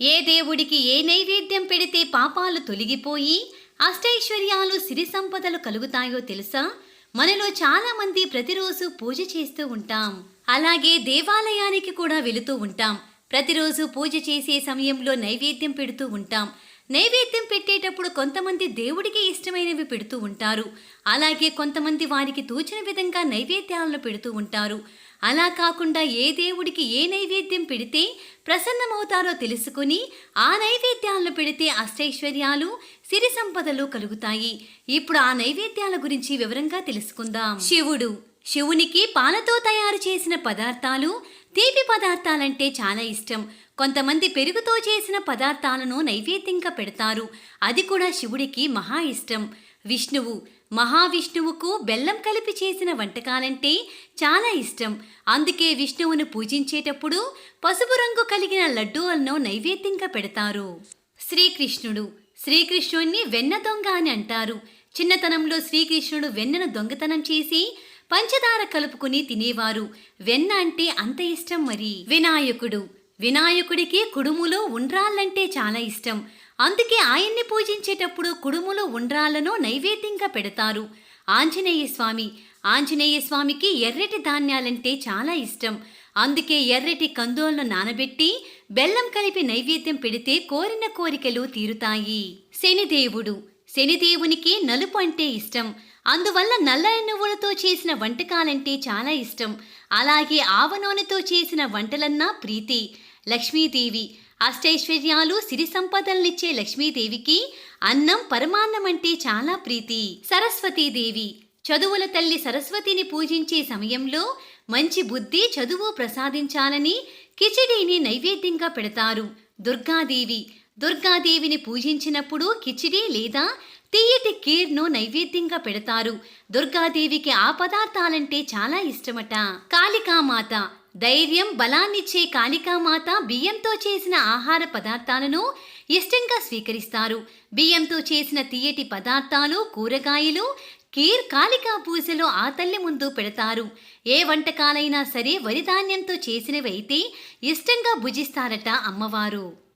ఏ దేవుడికి ఏ నైవేద్యం పెడితే పాపాలు తొలగిపోయి అష్టైశ్వర్యాలు సిరి సంపదలు కలుగుతాయో తెలుసా? మనలో చాలా మంది ప్రతిరోజు పూజ చేస్తూ ఉంటాం. అలాగే దేవాలయానికి కూడా వెళుతూ ఉంటాం. ప్రతిరోజు పూజ చేసే సమయంలో నైవేద్యం పెడుతూ ఉంటాం. నైవేద్యం పెట్టేటప్పుడు కొంతమంది దేవుడికి ఇష్టమైనవి పెడుతూ ఉంటారు. అలాగే కొంతమంది వారికి తోచిన విధంగా నైవేద్యాలను పెడుతూ ఉంటారు. అలా కాకుండా ఏ దేవుడికి ఏ నైవేద్యం పెడితే ప్రసన్నమవుతారో తెలుసుకుని ఆ నైవేద్యాలను పెడితే అష్టైశ్వర్యాలు సిరి సంపదలు కలుగుతాయి. ఇప్పుడు ఆ నైవేద్యాల గురించి వివరంగా తెలుసుకుందాం. శివుడు. శివునికి పాలతో తయారు చేసిన పదార్థాలు తీపి పదార్థాలంటే చాలా ఇష్టం. కొంతమంది పెరుగుతో చేసిన పదార్థాలను నైవేద్యంగా పెడతారు. అది కూడా శివుడికి మహా ఇష్టం. విష్ణువు. మహావిష్ణువుకు బెల్లం కలిపి చేసిన వంటకాలంటే చాలా ఇష్టం. అందుకే విష్ణువును పూజించేటప్పుడు పసుపు రంగు కలిగిన లడ్డూలను నైవేద్యంగా పెడతారు. శ్రీకృష్ణుడు. శ్రీకృష్ణుణ్ణి వెన్న దొంగ అని అంటారు. చిన్నతనంలో శ్రీకృష్ణుడు వెన్నను దొంగతనం చేసి పంచదార కలుపుకుని తినేవారు. వెన్న అంటే అంత ఇష్టం మరి. వినాయకుడు. వినాయకుడికి కుడుములో ఉండ్రాళ్ళంటే చాలా ఇష్టం. అందుకే ఆయన్ని పూజించేటప్పుడు కుడుములో ఉండ్రాళ్ళను నైవేద్యంగా పెడతారు. ఆంజనేయ స్వామి ఆంజనేయ స్వామికి ఎర్రటి ధాన్యాలంటే చాలా ఇష్టం. అందుకే ఎర్రటి కందోలను నానబెట్టి బెల్లం కలిపి నైవేద్యం పెడితే కోరిన కోరికలు తీరుతాయి. శనిదేవుడు. శనిదేవునికి నలుపు అంటే ఇష్టం. అందువల్ల నల్లని నువ్వులతో చేసిన వంటకాలంటే చాలా ఇష్టం. అలాగే ఆవ నూనెతో చేసిన వంటలన్నా ప్రీతి. లక్ష్మీదేవి. అష్టైశ్వర్యాలు సిరి సంపదలనిచ్చే లక్ష్మీదేవికి అన్నం పరమాన్నం అంటే చాలా ప్రీతి. సరస్వతీదేవి. చదువుల తల్లి సరస్వతిని పూజించే సమయంలో మంచి బుద్ధి చదువు ప్రసాదించాలని కిచిడీని నైవేద్యంగా పెడతారు. దుర్గాదేవి. దుర్గాదేవిని పూజించినప్పుడు కిచిడి లేదా తీయటి కీర్ను నైవేద్యంగా పెడతారు. దుర్గాదేవికి ఆ పదార్థాలంటే చాలా ఇష్టమట. కాళికామాత. ధైర్యం బలాన్నిచ్చే కాళికామాత బియ్యంతో చేసిన ఆహార పదార్థాలను ఇష్టంగా స్వీకరిస్తారు. బియ్యంతో చేసిన తీయటి పదార్థాలు కూరగాయలు కీర్ కాళికా పూజలో ఆ తల్లి ముందు పెడతారు. ఏ వంటకాలైనా సరే వరిధాన్యంతో చేసినవైతే ఇష్టంగా భుజిస్తారట అమ్మవారు.